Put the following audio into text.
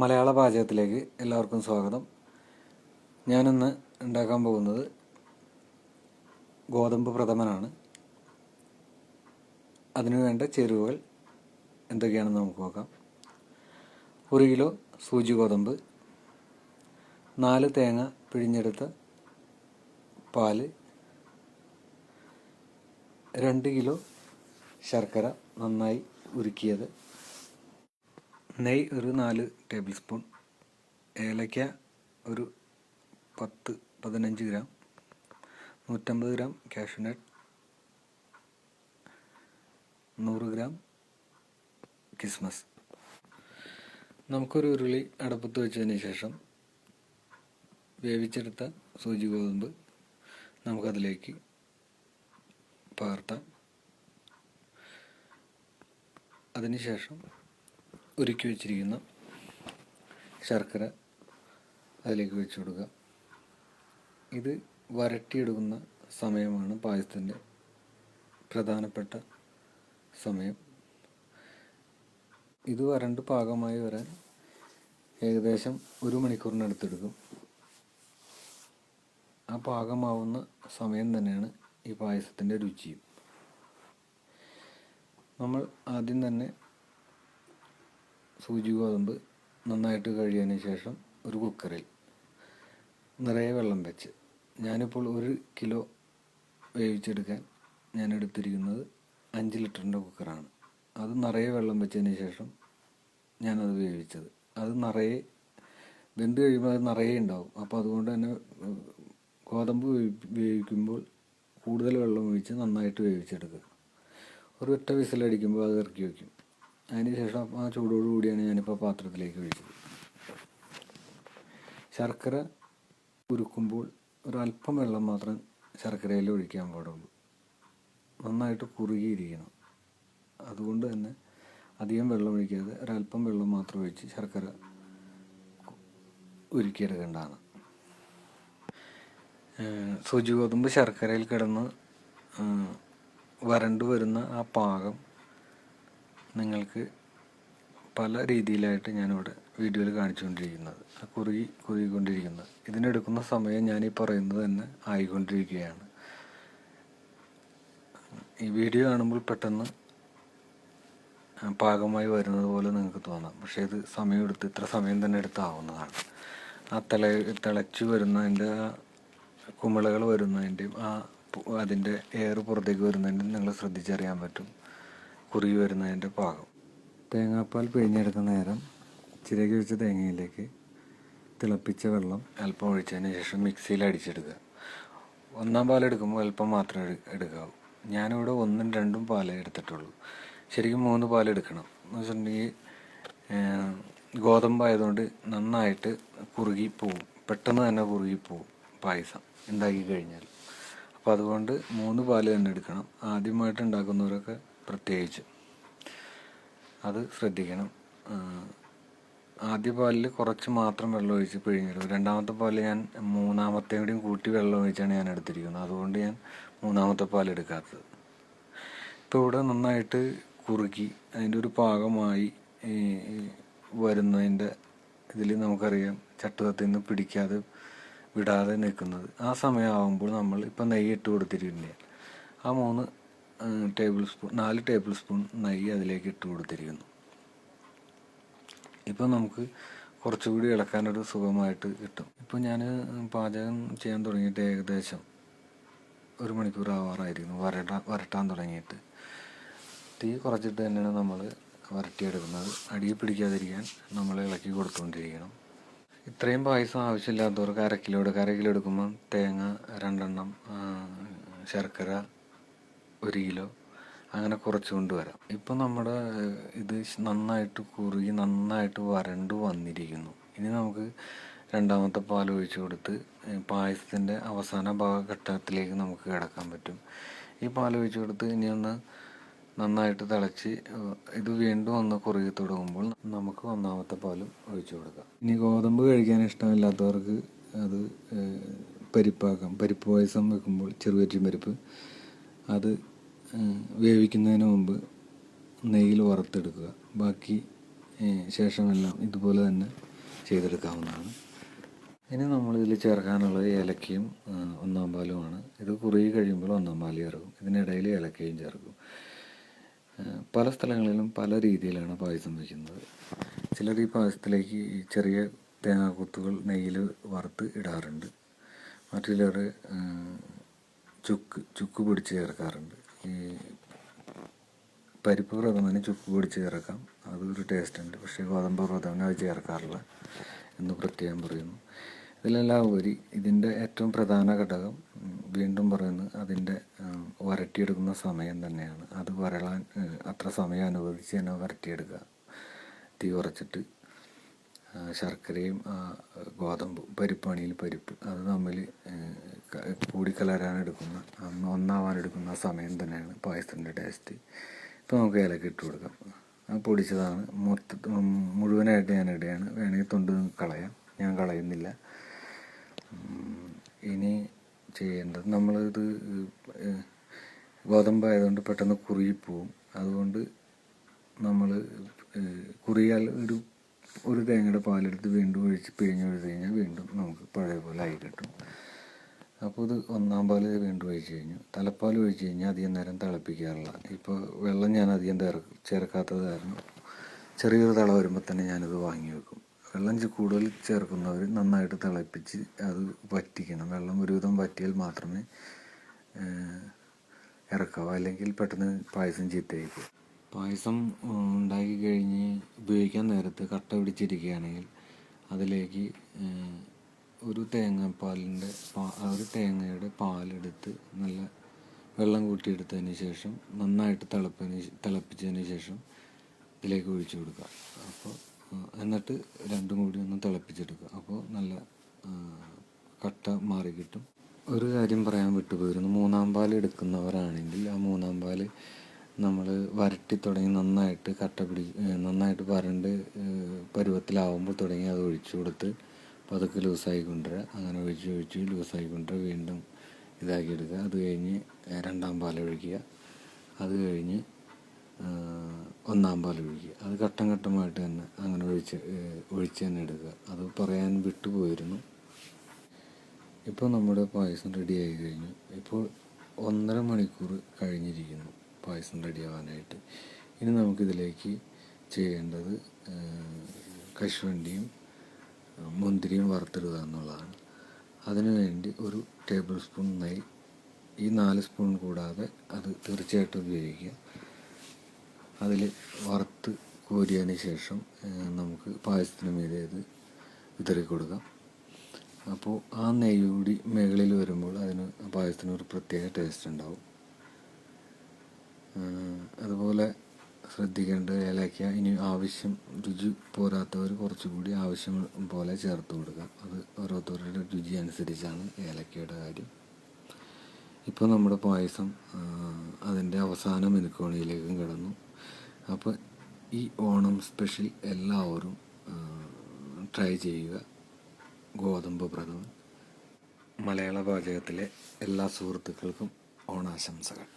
മലയാള പാചകത്തിലേക്ക് എല്ലാവർക്കും സ്വാഗതം. ഞാനിന്ന് ഉണ്ടാക്കാൻ പോകുന്നത് ഗോതമ്പ് പ്രഥമനാണ്. അതിനു വേണ്ട ചേരുവകൾ എന്തൊക്കെയാണെന്ന് നമുക്ക് നോക്കാം. ഒരു കിലോ സൂചി ഗോതമ്പ് നാല് തേങ്ങ പിഴിഞ്ഞെടുത്ത പാൽ രണ്ട് കിലോ ശർക്കര നന്നായി ഉരുക്കിയത് നെയ്യ് ഒരു നാല് ടേബിൾ സ്പൂൺ ഏലക്ക ഒരു പത്ത് പതിനഞ്ച് ഗ്രാം. നൂറ്റമ്പത് ഗ്രാം കാഷ്യൂനട്ട് നൂറ് ഗ്രാം കിസ്മസ് നമുക്കൊരു ഉരുളി അടപ്പത്ത് വെച്ചതിന് ശേഷം വേവിച്ചെടുത്ത സൂചി ഗോതമ്പ് നമുക്കതിലേക്ക് പകർത്താം അതിനുശേഷം ഉരുക്കി വെച്ചിരിക്കുന്ന. ശർക്കര അതിലേക്ക് വെച്ച് കൊടുക്കുക. ഇത് വരട്ടിയെടുക്കുന്ന സമയമാണ് പായസത്തിന്റെ പ്രധാനപ്പെട്ട സമയം. ഇത് വരണ്ട് പാകമായി വരാൻ ഏകദേശം ഒരു മണിക്കൂറിനടുത്തെടുക്കും ആ പാകമാവുന്ന സമയം തന്നെയാണ് ഈ പായസത്തിന്റെ രുചിയും. നമ്മൾ ആദ്യം തന്നെ സൂചി ഗോതമ്പ് നന്നായിട്ട് കഴിയതിന് ശേഷം ഒരു കുക്കറിൽ നിറയെ വെള്ളം വെച്ച് ഞാനിപ്പോൾ ഒരു കിലോ വേവിച്ചെടുക്കാൻ ഞാൻ എടുത്തിരിക്കുന്നത് അഞ്ച് ലിറ്ററിന്റെ കുക്കറാണ്. അത് നിറയെ വെള്ളം വെച്ചതിന് ശേഷം ഞാനത് വേവിച്ചത്. അത് നിറയെ വെന്ത് കഴിയുമ്പോൾ അത് നിറയെ ഉണ്ടാവും. അപ്പോൾ അതുകൊണ്ട് തന്നെ ഗോതമ്പ് വേവിക്കുമ്പോൾ കൂടുതൽ വെള്ളം ഒഴിച്ച് നന്നായിട്ട് വേവിച്ചെടുക്കുക. ഒരു ഒറ്റ വിസിലടിക്കുമ്പോൾ അത് ഇറക്കി വയ്ക്കും. അതിന് ശേഷം ആ ചൂടോട് കൂടിയാണ് ഞാനിപ്പോൾ പാത്രത്തിലേക്ക് ഒഴിച്ചത്. ശർക്കര ഉരുക്കുമ്പോൾ ഒരല്പം വെള്ളം മാത്രം ശർക്കരയിൽ ഒഴിക്കാൻ പാടുള്ളൂ. നന്നായിട്ട് കുറുകിയിരിക്കണം. അതുകൊണ്ട് തന്നെ അധികം വെള്ളം ഒഴിക്കാതെ ഒരല്പം വെള്ളം മാത്രം ഒഴിച്ച് ശർക്കര ഉരുക്കിയെടുക്കേണ്ടതാണ്. സൂചി ഗോതമ്പ് ശർക്കരയിൽ കിടന്ന് വരണ്ടു വരുന്ന ആ പാകം നിങ്ങൾക്ക് പല രീതിയിലായിട്ട് ഞാനിവിടെ വീഡിയോയിൽ കാണിച്ചുകൊണ്ടിരിക്കുന്നത്. കുറുകി കുറുകിക്കൊണ്ടിരിക്കുന്നത് ഇതിനെടുക്കുന്ന സമയം ഞാൻ ഈ പറയുന്നത് തന്നെ ആയിക്കൊണ്ടിരിക്കുകയാണ്. ഈ വീഡിയോ കാണുമ്പോൾ പെട്ടെന്ന് പാകമായി വരുന്നത് പോലെ നിങ്ങൾക്ക് തോന്നാം. പക്ഷേ ഇത് സമയമെടുത്ത് ഇത്ര സമയം തന്നെ എടുത്താവുന്നതാണ്. ആ തിള തിളച്ചു വരുന്നതിന്റെ ആ കുമിളകൾ വരുന്നതിന്റെയും ആ അതിന്റെ എയർ പുറത്തേക്ക് വരുന്നതിന്റെയും നിങ്ങൾ ശ്രദ്ധിച്ചറിയാൻ പറ്റും. കുറുകി വരുന്നതിന്റെ പാകം തേങ്ങാപ്പാൽ പിഴിഞ്ഞെടുക്കുന്ന നേരം ചിരകി വെച്ച തേങ്ങയിലേക്ക് തിളപ്പിച്ച വെള്ളം അല്പം ഒഴിച്ചതിന് ശേഷം മിക്സിയിൽ അടിച്ചെടുക്കുക. ഒന്നാം പാൽ എടുക്കുമ്പോൾ അല്പം മാത്രമേ എടുക്കാവൂ. ഞാനിവിടെ ഒന്നും രണ്ടും പാലേ എടുത്തിട്ടുള്ളൂ. ശരിക്കും മൂന്ന് പാൽ എടുക്കണം. എന്ന് വെച്ചിട്ടുണ്ടെങ്കിൽ ഗോതമ്പായതുകൊണ്ട് നന്നായിട്ട് കുറുകി പോവും. പെട്ടെന്ന് തന്നെ കുറുകി പോവും പായസം. ഉണ്ടാക്കി കഴിഞ്ഞാൽ. അപ്പോൾ അതുകൊണ്ട് മൂന്ന് പാൽ തന്നെ എടുക്കണം. ആദ്യമായിട്ട് ഉണ്ടാക്കുന്നവരൊക്കെ പ്രത്യേകിച്ച്. അത് ശ്രദ്ധിക്കണം. ആദ്യ പാലിൽ കുറച്ച് മാത്രം വെള്ളം ഒഴിച്ച് പിഴിഞ്ഞെടുക്കും രണ്ടാമത്തെ പാലിൽ ഞാൻ മൂന്നാമത്തെ കൂടിയും കൂട്ടി വെള്ളം ഒഴിച്ചാണ് ഞാൻ എടുത്തിരിക്കുന്നത്. അതുകൊണ്ട് ഞാൻ മൂന്നാമത്തെ പാൽ എടുക്കാത്തത്. ഇപ്പോൾ ഇവിടെ നന്നായിട്ട് കുറുക്കി അതിന്റെ ഒരു പാകമായി വരുന്നതിന്റെ ഇതിൽ നമുക്കറിയാം ചട്ടുകത്തിൽ നിന്ന് പിടിക്കാതെ വിടാതെ നിൽക്കുന്നത്. ആ സമയമാകുമ്പോൾ നമ്മൾ ഇപ്പം നെയ്യ് ഇട്ട് കൊടുത്തിരിക്കുന്നത് ആ മൂന്ന് ടേബിൾ സ്പൂൺ നാല് ടേബിൾ സ്പൂൺ നെയ്യ് അതിലേക്ക് ഇട്ട് കൊടുത്തിരിക്കുന്നു. ഇപ്പം നമുക്ക് കുറച്ചുകൂടി ഇളക്കാനൊരു സുഖമായിട്ട് കിട്ടും. ഇപ്പം ഞാൻ പാചകം ചെയ്യാൻ തുടങ്ങിയിട്ട് ഏകദേശം ഒരു മണിക്കൂർ ആവാറായിരിക്കുന്നു വരട വരട്ടാൻ തുടങ്ങിയിട്ട്. തീ കുറച്ചിട്ട് തന്നെയാണ് നമ്മൾ വരട്ടിയെടുക്കുന്നത്. അടിയിൽ പിടിക്കാതിരിക്കാൻ നമ്മൾ ഇളക്കി കൊടുത്തുകൊണ്ടിരിക്കണം. ഇത്രയും പായസം ആവശ്യമില്ലാത്തവർക്ക് അര കിലോ എടുക്കുക അര കിലോ എടുക്കുമ്പോൾ തേങ്ങ രണ്ടെണ്ണം ശർക്കര ഒരു കിലോ അങ്ങനെ കുറച്ച് കൊണ്ടുവരാം. ഇപ്പം നമ്മുടെ ഇത് നന്നായിട്ട് കുറുകി നന്നായിട്ട് വരണ്ടു വന്നിരിക്കുന്നു. ഇനി നമുക്ക് രണ്ടാമത്തെ പാൽ ഒഴിച്ചു കൊടുത്ത് പായസത്തിന്റെ അവസാന ഭാഗഘട്ടത്തിലേക്ക് നമുക്ക് കിടക്കാൻ പറ്റും. ഈ പാൽ ഒഴിച്ചു കൊടുത്ത് ഇനി ഒന്ന് നന്നായിട്ട് തിളച്ച് ഇത് വീണ്ടും ഒന്ന് കുറുകി തുടങ്ങുമ്പോൾ നമുക്ക് ഒന്നാമത്തെ പാലും ഒഴിച്ചു കൊടുക്കാം. ഇനി ഗോതമ്പ് കഴിക്കാൻ ഇഷ്ടമില്ലാത്തവർക്ക് അത് പരിപ്പാക്കാം. പരിപ്പ് പായസം വെക്കുമ്പോൾ ചെറുപറ്റി പരിപ്പ് അത് വേവിക്കുന്നതിന് മുമ്പ് നെയ്യിൽ വറുത്തെടുക്കുക. ബാക്കി ശേഷമെല്ലാം ഇതുപോലെ തന്നെ ചെയ്തെടുക്കാവുന്നതാണ്. ഇനി നമ്മളിതിൽ ചേർക്കാനുള്ളത് ഏലക്കയും ഒന്നാം പാലുമാണ്. ഇത് കുറുകി കഴിയുമ്പോൾ ഒന്നാം പാൽ ചേർക്കും. ഇതിനിടയിൽ ഏലക്കയും ചേർക്കും. പല സ്ഥലങ്ങളിലും പല രീതിയിലാണ് പായസം വയ്ക്കുന്നത് ചിലർ ഈ പായസത്തിലേക്ക് ചെറിയ തേങ്ങാക്കുത്തുകൾ നെയ്യിൽ വറുത്ത് ഇടാറുണ്ട്. മറ്റു ചിലർ ചുക്ക് ചുക്ക് പിടിച്ച് ചേർക്കാറുണ്ട്. പരിപ്പ് പ്രഥമന് ചുക്ക് പൊടിച്ച് ചേർക്കാം. അതൊരു ടേസ്റ്റ് ഉണ്ട്. പക്ഷേ ഗോതമ്പ് പ്രഥമന് അത് ചേർക്കാറില്ല എന്ന് പ്രത്യേകം പറയുന്നു. ഇതിലെല്ലാം ഉപരി ഇതിന്റെ ഏറ്റവും പ്രധാന ഘടകം വീണ്ടും പറയുന്നു അതിന്റെ വരട്ടിയെടുക്കുന്ന സമയം തന്നെയാണ്. അത് വരളാൻ അത്ര സമയം അനുവദിച്ച് തന്നെ വരട്ടിയെടുക്കുക. തീ കുറച്ചിട്ട് ശർക്കരയും ഗോതമ്പ് പരിപ്പാണിയിൽ പരിപ്പ്. അത് തമ്മിൽ കൂടിക്കലരാൻ എടുക്കുന്ന ഒന്നാവാൻ എടുക്കുന്ന സമയം തന്നെയാണ് പായസത്തിന്റെ ടേസ്റ്റ് ഇപ്പോൾ നമുക്ക് ഏലക്ക ഇട്ട് കൊടുക്കാം. പൊടിച്ചതാണ്. മൊത്ത മുഴുവനായിട്ട് ഞാൻ ഇടുകയാണ്. വേണമെങ്കിൽ തൊണ്ട് കളയാം. ഞാൻ കളയുന്നില്ല. ഇനി ചെയ്യേണ്ടത് നമ്മളിത് ഗോതമ്പായതുകൊണ്ട് പെട്ടെന്ന് കുറുകിപ്പോവും അതുകൊണ്ട് നമ്മൾ കുറിയാൽ ഒരു ഒരു തേങ്ങയുടെ പാലെടുത്ത് വീണ്ടും ഒഴിച്ച് പിഴിഞ്ഞ് ഒഴിച്ച് കഴിഞ്ഞാൽ വീണ്ടും നമുക്ക് പഴയ പോലെ ആയി കിട്ടും. അപ്പോൾ ഇത് ഒന്നാം പാൽ വീണ്ടും ഒഴിച്ച് കഴിഞ്ഞു. തലപ്പാൽ ഒഴിച്ച് കഴിഞ്ഞാൽ അധികം നേരം തിളപ്പിക്കാറില്ല. ഇപ്പോൾ വെള്ളം ഞാൻ അധികം ചേർ ചേർക്കാത്തത് കാരണം ചെറിയൊരു തിള വരുമ്പോൾ തന്നെ ഞാനിത് വാങ്ങി വെക്കും. വെള്ളം കൂടുതൽ ചേർക്കുന്നവർ നന്നായിട്ട് തിളപ്പിച്ച് അത് വറ്റിക്കണം. വെള്ളം ഒരുവിധം വറ്റിയാൽ മാത്രമേ ഇറക്കാവൂ. അല്ലെങ്കിൽ പെട്ടെന്ന് പായസം ചീത്തയായിപ്പോകും പായസം ഉണ്ടാക്കി കഴിഞ്ഞ് ഉപയോഗിക്കാൻ നേരത്ത് കട്ട പിടിച്ചിരിക്കുകയാണെങ്കിൽ അതിലേക്ക് ഒരു തേങ്ങാപ്പാലിന്റെ പാ ഒരു തേങ്ങയുടെ പാലെടുത്ത് നല്ല വെള്ളം കൂട്ടിയെടുത്തതിന് ശേഷം നന്നായിട്ട് തിളപ്പിന് തിളപ്പിച്ചതിന് ശേഷം ഇതിലേക്ക് ഒഴിച്ചു കൊടുക്കുക. അപ്പോൾ എന്നിട്ട് രണ്ടും കൂടി ഒന്ന് തിളപ്പിച്ചെടുക്കുക. അപ്പോൾ നല്ല കട്ട മാറി കിട്ടും. ഒരു കാര്യം പറയാൻ വിട്ടുപോയിരുന്നു മൂന്നാം പാൽ എടുക്കുന്നവരാണെങ്കിൽ ആ മൂന്നാം പാൽ നമ്മൾ വരട്ടി തുടങ്ങി നന്നായിട്ട് കട്ട പിടി നന്നായിട്ട് വരണ്ട് പരുവത്തിലാവുമ്പോൾ തുടങ്ങി അത് ഒഴിച്ചു കൊടുത്ത് പതുക്കെ ലൂസായി കൊണ്ടുവരിക. അങ്ങനെ ഒഴിച്ച് ഒഴിച്ച് ലൂസായി കൊണ്ടുവരിക. വീണ്ടും ഇതാക്കി എടുക്കുക. അത് കഴിഞ്ഞ് രണ്ടാം പാൽ ഒഴിക്കുക. അത് കഴിഞ്ഞ് ഒന്നാം പാൽ ഒഴിക്കുക. അത് ഘട്ടം ഘട്ടമായിട്ട് തന്നെ അങ്ങനെ ഒഴിച്ച് ഒഴിച്ച് തന്നെ എടുക്കുക. അത് പറയാൻ വിട്ടുപോയിരുന്നു ഇപ്പോൾ നമ്മുടെ പായസം റെഡി ആയി കഴിഞ്ഞു. ഇപ്പോൾ ഒന്നര മണിക്കൂർ കഴിഞ്ഞിരിക്കുന്നു. പായസം റെഡി ആവാനായിട്ട് ഇനി നമുക്കിതിലേക്ക് ചെയ്യേണ്ടത് കശുവണ്ടിയും മുന്തിരിയും വറുത്തിടുക എന്നുള്ളതാണ്. അതിനു വേണ്ടി ഒരു ടേബിൾ സ്പൂൺ നെയ്യ് ഈ നാല് സ്പൂൺ കൂടാതെ അത് തീർച്ചയായിട്ടും ഉപയോഗിക്കുക. അതിൽ വറുത്ത് കോരിയതിന് ശേഷം നമുക്ക് പായസത്തിന് മീതെ ഇത് വിതറി കൊടുക്കാം അപ്പോൾ ആ നെയ്യ് കൂടി വരുമ്പോൾ അതിന് പായസത്തിന് ഒരു പ്രത്യേക ടേസ്റ്റ് ഉണ്ടാവും ആ, അതുപോലെ ശ്രദ്ധിക്കേണ്ട ഏലക്ക ഇനി ആവശ്യം രുചി പോരാത്തവർ കുറച്ചുകൂടി ആവശ്യം പോലെ ചേർത്ത് കൊടുക്കാം അത് ഓരോരുത്തരുടെ രുചി അനുസരിച്ചാണ് ഏലക്കയുടെ കാര്യം. ഇപ്പോൾ നമ്മുടെ പായസം അതിന്റെ അവസാന മിനുക്കോണിയിലേക്കും കിടന്നു. അപ്പോൾ ഈ ഓണം സ്പെഷ്യൽ എല്ലാവരും ട്രൈ ചെയ്യുക. ഗോതമ്പ് പ്രഥമൻ. മലയാള പാചകത്തിലെ എല്ലാ സുഹൃത്തുക്കൾക്കും ഓണാശംസകൾ.